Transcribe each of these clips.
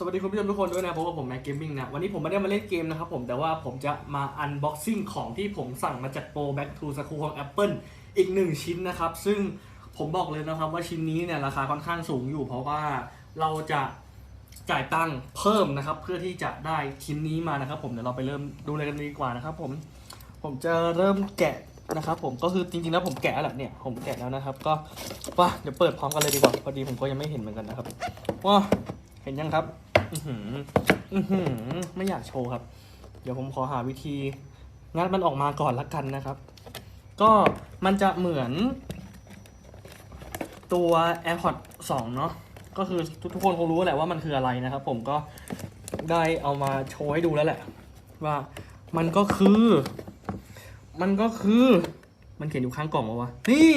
สวัสดีคุณผู้ชมทุกคนด้วยนะเพราะว่าผมแม็กเกมมิ่งนะ วันนี้ผมไม่ได้มาเล่นเกมนะครับผมแต่ว่าผมจะมาอันบ็อกซิ่งของที่ผมสั่งมาจากโปร Back to School ของ Apple อีกหนึ่งชิ้นนะครับ ซึ่งผมบอกเลยนะครับว่าชิ้นนี้เนี่ยราคาค่อนข้างสูงอยู่ เพราะว่าเราจะจ่ายตังค์เพิ่มนะครับ เพื่อที่จะได้ชิ้นนี้มานะครับ ผมเดี๋ยวเราไปเริ่มดูเลยกันดีกว่านะครับผมผมจะเริ่มแกะนะครับผมก็คือจริงๆแล้วผมแกะแล้วเนี่ยผมแกะแล้วนะครับ ก็ว่าเดี๋ยวเปิดพร้อมกันเลยดีกว่าพอดีผมก็ยังไม่เห็นเหมือนกันนะครับว่าเห็นยังครับ ไม่อยากโชว์ครับ เดี๋ยวผมขอหาวิธีงัดมันออกมาก่อนละกันนะครับ ก็มันจะเหมือน ตัว AirPods 2 เนาะก็คือทุกๆคนคงรู้แหละว่ามันคืออะไรนะครับ ผมก็ได้เอามาโชว์ให้ดูแล้วแหละ ว่ามันก็คือ มันก็คือ มันเขียนอยู่ข้างกล่องมาวะนี่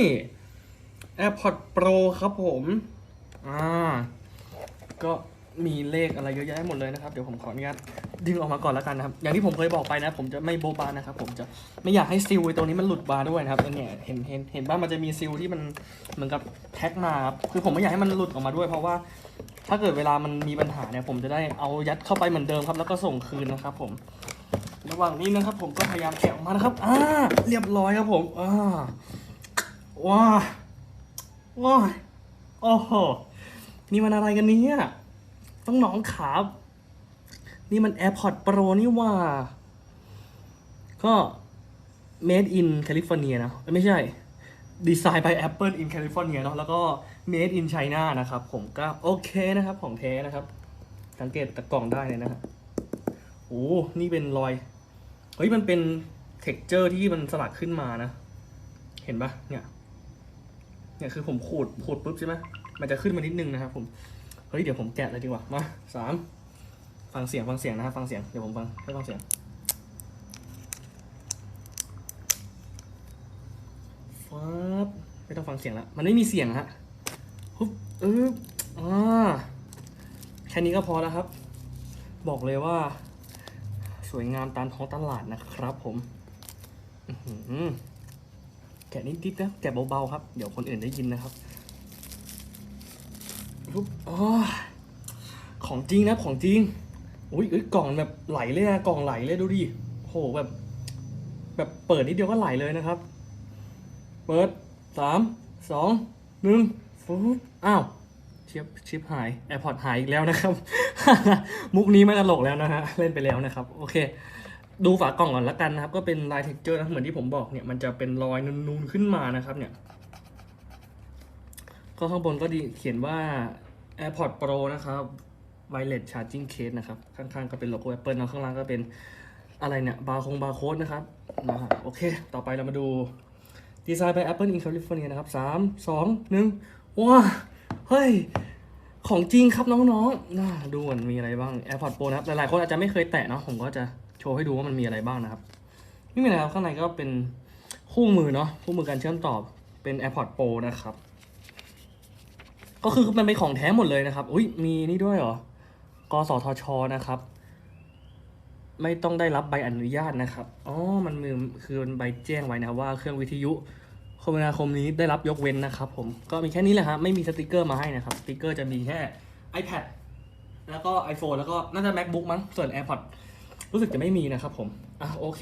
AirPods Pro ครับผม อ่า ก็ มีเลขอะไรเยอะแยะหมดเลยนะครับ เดี๋ยวผมขออนุญาตดึงออกมาก่อนแล้วกันนะครับ อย่างที่ผมเคยบอกไปนะ ผมจะไม่โบบานะครับ ผมจะไม่อยากให้ซิลตรงนี้มันหลุดบาด้วยนะครับเนี่ยเห็นเห็นเห็นว่างมันจะมีซิลที่มันเหมือนกับแท็กมาครับคือผมไม่อยากให้มันหลุดออกมาด้วย เพราะว่าถ้าเกิดเวลามันมีปัญหาเนี่ยผมจะได้เอายัดเข้าไปเหมือนเดิมครับ แล้วก็ส่งคืนนะครับ ผม ระหว่างนี้นะครับ ผมก็พยายามแกะออกมานะครับอ่าเรียบร้อยครับผมอ่าว้าว้าโอ้โหนี่มันอะไรกันเนี่ย ต้องน้องขาบนี่มัน AirPods Pro นี่ว่า ก็ made in California นะ ไม่ใช่ Design by Apple in California เนาะแล้วก็ made in China นะครับผมก็โอเคนะครับของแท้นะครับ สังเกตตะกล่องได้เลยนะฮะโอ้นี่เป็นรอย เฮ้ย มันเป็น texture ที่มันสลักขึ้นมานะ เห็นปะเนี่ย เนี่ยคือผมขูดขูดปุ๊บใช่ไหมมันจะขึ้นมานิดนึงนะครับผม เฮ้ยเดี๋ยวผมแกะเลยดีกว่ามาสามฟังเสียงฟังเสียงนะครับฟังเสียงเดี๋ยวผมฟังให้ฟังเสียงฟับไม่ต้องฟังเสียงแล้วมันไม่มีเสียงฮะฮึบเอออ่าแค่นี้ก็พอแล้วครับ บอกเลยว่า สวยงามตามท้องตลาดนะครับผมแกะนิดๆนะแกะเบาๆครับ เดี๋ยวคนอื่นได้ยินนะครับ ปุ๊บอ๋อของจริงนะของจริงอุ้ยเอ้ยกล่องแบบไหลเลยอะกล่องไหลเลยดูดิโหแบบ แบบเปิดนิดเดียวก็ไหลเลยนะครับ เปิดสามสองหนึ่งฟุ๊บอ้าวชิปชิปหาย AirPods หายอีกแล้วนะครับ มุกนี้ไม่ตลกแล้วนะฮะเล่นไปแล้วนะครับ โอเค ดูฝากล่องก่อนละกันนะครับ ก็เป็นลายเท็กเจอร์นะเหมือนที่ผมบอกเนี่ยมันจะเป็นรอยนูนๆขึ้นมานะครับเนี่ย ก็ข้างบนก็ดีเขียนว่า AirPods Pro นะครับ Wireless Charging Case นะครับ ข้างๆ ก็เป็นโลโก้ Apple นะข้างล่างก็เป็นอะไรเนี่ย บาร์คงบาร์โค้ดนะครับนะฮะโอเค ต่อไปเรามาดูดีไซน์ by Apple in California นะครับสามสองหนึ่งว้า เฮ้ย ของจริงครับน้องๆน่าดูมันมีอะไรบ้าง AirPods Pro นะครับ หลายๆ คนอาจจะไม่เคยแตะเนาะผมก็จะโชว์ให้ดูว่ามันมีอะไรบ้างนะครับนี่มีอะไรครับ ข้างในก็เป็นคู่มือเนาะคู่มือการเชื่อมต่อเป็น AirPods Pro นะครับ ก็คือมันเป็นของแท้หมดเลยนะครับ อุ้ยมีนี่ด้วยเหรอ กสทช นะครับ ไม่ต้องได้รับใบอนุญาตนะครับ อ๋อ มันมีคือมันใบแจ้งไว้นะครับว่าเครื่องวิทยุคมนาคมนี้ได้รับยกเว้นนะครับ ผม ก็มีแค่นี้แหละครับ ไม่มีสติกเกอร์มาให้นะครับ สติกเกอร์จะมีแค่ iPad แล้วก็ iPhone แล้วก็น่าจะ MacBook มั้ง ส่วน AirPods รู้สึกจะไม่มีนะครับผม อะโอเค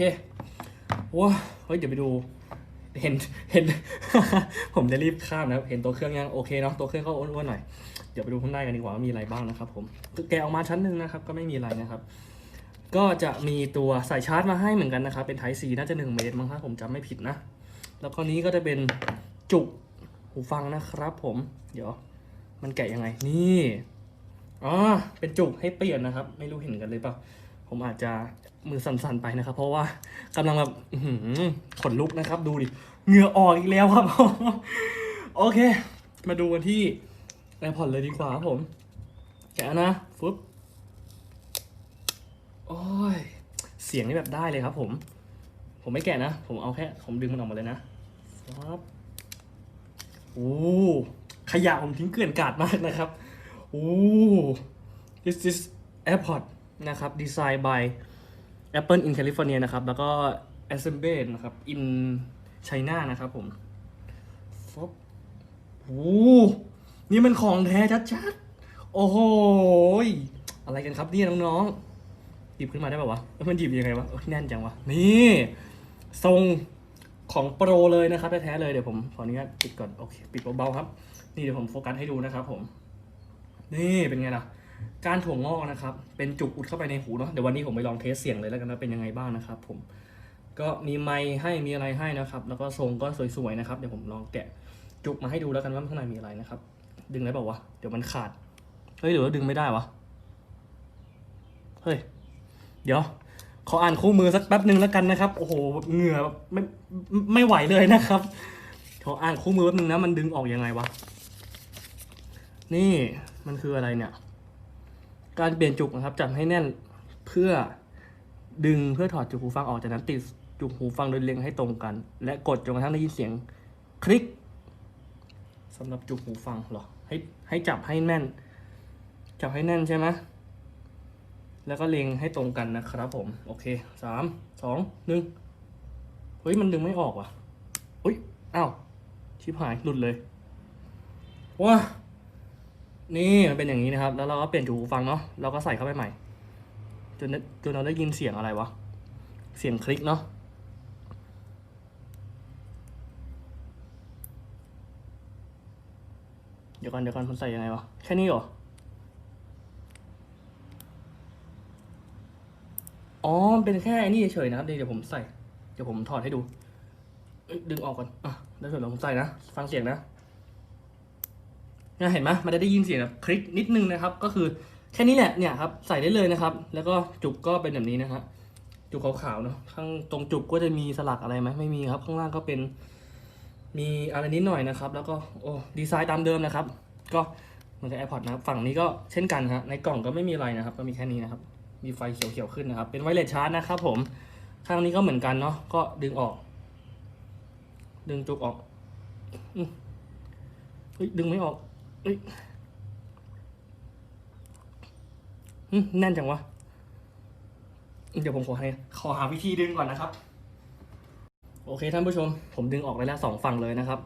ว้าเฮ้ยเดี๋ยวไปดู เห็นเห็น ผมจะรีบข้ามนะครับ เห็นตัวเครื่องยังโอเคเนาะตัวเครื่องก็อ้วนๆหน่อย เดี๋ยวไปดูข้างในกันดีกว่าว่ามีอะไรบ้างนะครับผมแกะออกมาชั้นหนึ่งนะครับ ก็ไม่มีอะไรนะครับ ก็จะมีตัวสายชาร์จมาให้เหมือนกันนะครับ เป็น Type C น่าจะ 1 เมตรมั้งถ้าผมจำไม่ผิดนะ แล้วก็นี้ก็จะเป็นจุกหูฟังนะครับ ผม เดี๋ยว มันแกะยังไง นี่ อ๋อ เป็นจุกให้เปลี่ยนนะครับ ไม่รู้เห็นกันเลยเปล่า ผมอาจจะ มือสั่นๆไปนะครับ เพราะว่ากำลังแบบขนลุกนะครับ ดูดิเหงื่อออกอีกแล้วครับโอเค มาดูกันที่ AirPods เลยดีกว่าครับผมแกะนะฟึบโอ้ยเสียงนี่แบบได้เลยครับ ผม ผมไม่แกะนะ ผมเอาแค่ผมดึงมันออกมาเลยนะครับโอ้ขยะผมทิ้งเกลื่อนกาดมากนะครับโอ้ this is AirPod นะครับ Design by Apple in California นะครับ แล้วก็ a s s e m b l e นะครับ in China นะครับผมฟบโอ้นี่มันของแท้ชัดๆ โอ้โหยอะไรกันครับเนี่ยน้องๆ หยิบขึ้นมาได้ป่าวะเอ้ยมันหยิบยังไงวะ แน่นจังวะ นี่ ทรงของโปรเลยนะครับแท้ๆเลย เดี๋ยวผมขออนุญาตปิดก่อน โอเค ปิดเบาๆครับ นี่เดี๋ยวผมโฟกัสให้ดูนะครับผม นี่เป็นไงล่ะ การถั่วงอกนะครับ เป็นจุกอุดเข้าไปในหูเนาะเดี๋ยววันนี้ผมไปลองเทสเสียงเลยแล้วกันนะเป็นยังไงบ้างนะครับ ผมก็มีไมค์ให้มีอะไรให้นะครับ แล้วก็ทรงก็สวยๆนะครับเดี๋ยวผมลองแกะจุกมาให้ดูแล้วกันว่าข้างในมีอะไรนะครับ ดึงได้เปล่าวะเดี๋ยวมันขาดเฮ้ยหรือว่าดึงไม่ได้วะเฮ้ยเดี๋ยวขออ่านคู่มือสักแป๊บหนึ่งแล้วกันนะครับ โอ้โหเหงื่อแบบไม่ไม่ไหวเลยนะครับขออ่านคู่มือแป๊บหนึงนะมันดึงออกยังไงวะนี่มันคืออะไรเนี่ย การเปลี่ยนจุกนะครับจับให้แน่นเพื่อดึงเพื่อถอดจุกหูฟังออกจากนั้นติดจุกหูฟังโดยเล็งให้ตรงกัน และกดจนกระทั่งได้ยินเสียงคลิกสำหรับจุกหูฟังหรอให้ให้จับให้แน่น จับให้แน่นใช่ไหมแล้วก็เล็งให้ตรงกันนะครับผมโอเคสามสองหนึ่งเฮ้ยมันดึงไม่ออกว่ะอุ้ยอ้าวชิบหายหลุดเลยว้า นี่มันเป็นอย่างนี้นะครับ แล้วเราก็เปลี่ยนจูหูฟังเนาะเราก็ใส่เข้าไปใหม่ จนจนเราได้ยินเสียงอะไรวะ เสียงคลิกเนาะเดี๋ยวก่อนเดี๋ยวก่อนผมใส่ยังไงวะ แค่นี้เหรอ อ๋อเป็นแค่นี่เฉยๆนะครับ เดี๋ยวผมใส่ เดี๋ยวผมถอดให้ดู ดึงออกก่อน อะ แล้วเสร็จแล้วผมใส่นะ ฟังเสียงนะ เห็นไหมมันจะได้ยินเสียงแบบคลิกนิดนึงนะครับ ก็คือแค่นี้แหละเนี่ยครับใส่ได้เลยนะครับ แล้วก็จุกก็เป็นแบบนี้นะครับจุกขาวๆเนาะข้างตรงจุกก็จะมีสลักอะไรไหมไม่มีครับ ข้างล่างก็เป็นมีอะไรนิดหน่อยนะครับ แล้วก็โอ้ดีไซน์ตามเดิมนะครับ ก็เหมือนกับ AirPods นะครับฝั่งนี้ก็เช่นกันครับในกล่องก็ไม่มีอะไรนะครับ ก็มีแค่นี้นะครับมีไฟเขียวๆขึ้นนะครับ เป็นไวเลสชาร์จนะครับผมข้างนี้ก็เหมือนกันเนาะก็ดึงออก ดึงจุกออกอืมเฮ้ยดึงไม่ออก แน่นจังวะ เดี๋ยวผมขอให้ขอหาวิธีดึงก่อนนะครับ โอเคท่านผู้ชม ผมดึงออกไปแล้วสองฝั่งเลยนะครับ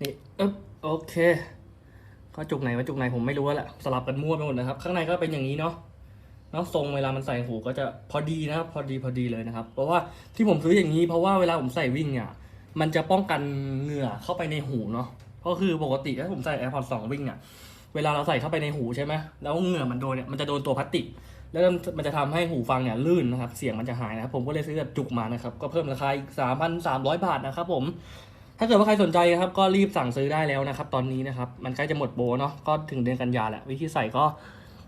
นี่เอ๊บโอเค ก็จุกไหนว่าจุกไหนผมไม่รู้แล้วแหละสลับกันมั่วไปหมดนะครับ ข้างในก็เป็นอย่างนี้เนาะเนาะทรงเวลามันใส่หูก็จะพอดีนะครับ พอดีพอดีเลยนะครับ เพราะว่าที่ผมซื้ออย่างนี้เพราะว่าเวลาผมใส่วิ่งเนี่ยมันจะป้องกันเหงื่อเข้าไปในหูเนาะ ก็คือปกติถ้าผมใส่ AirPods 2 วิ่งเนี่ยเวลาเราใส่เข้าไปในหูใช่ไหมแล้วเหงื่อมันโดนเนี่ยมันจะโดนตัวพลาสติก แล้วมันจะทำให้หูฟังเนี่ยลื่นนะครับ เสียงมันจะหายนะครับผมก็เลยซื้อแบบจุกมานะครับ ก็เพิ่มราคาอีก3,300บาทนะครับผม ถ้าเกิดว่าใครสนใจนะครับก็รีบสั่งซื้อได้แล้วนะครับ ตอนนี้นะครับ มันใกล้จะหมดโบเนาะ ก็ถึงเดือนกันยาแหละวิธีใส่ก็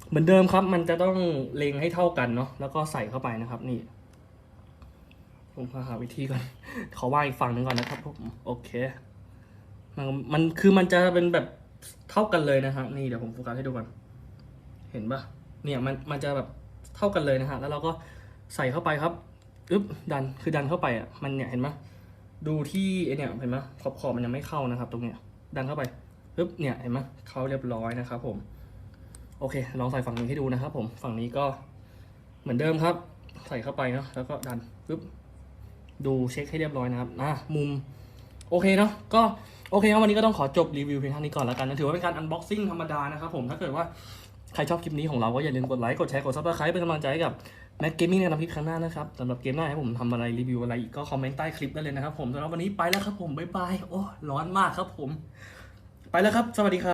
เหมือนเดิมครับ มันจะต้องเล็งให้เท่ากันเนาะ แล้วก็ใส่เข้าไปนะครับนี่ผมหาวิธีก่อน ขอว่างอีกฝั่งหนึ่งก่อนนะครับผม โอเค มันมันคือมันจะเป็นแบบเท่ากันเลยนะฮะนี่เดี๋ยวผมโฟกัสให้ดูก่อนเห็นปะเนี่ยมันมันจะแบบเท่ากันเลยนะฮะแล้วเราก็ใส่เข้าไปครับอึ๊บดันคือดันเข้าไปอะมันเนี่ยเห็นปะดูที่ไอเนี่ยเห็นปะขอบขอบมันยังไม่เข้านะครับ ตรงเนี้ยดันเข้าไปอึ๊บเนี่ยเห็นปะเข้าเรียบร้อยนะครับ ผม โอเค ลองใส่ฝั่งนี้ให้ดูนะครับ ผมฝั่งนี้ก็เหมือนเดิมครับ ใส่เข้าไปเนาะแล้วก็ดันปึ๊บดูเช็คให้เรียบร้อยนะครับอะมุม โอเคเนาะก็โอเคครับวันนี้ก็ต้องขอจบรีวิวเพียงเท่านี้ก่อนแล้วกันนะถือว่าเป็นการอันบ็อกซิ่งธรรมดานะครับผมถ้าเกิดว่าใครชอบคลิปนี้ของเราก็อย่าลืมกดไลค์กดแชร์กดซับสไครป์เป็นกำลังใจให้กับแม c เกมมิ่งในทำคลิปครั้งหน้านะครับสำหรับเกมหน้าให้ผมทำอะไรรีวิวอะไรอีกก็คอมเมนต์ใต้คลิปได้เลยนะครับผมสำหรับวันนี้ไปแล้วครับผมบ๊ายบายโอ้ร้อนมากครับผม ไปแล้วครับสวัสดีครับ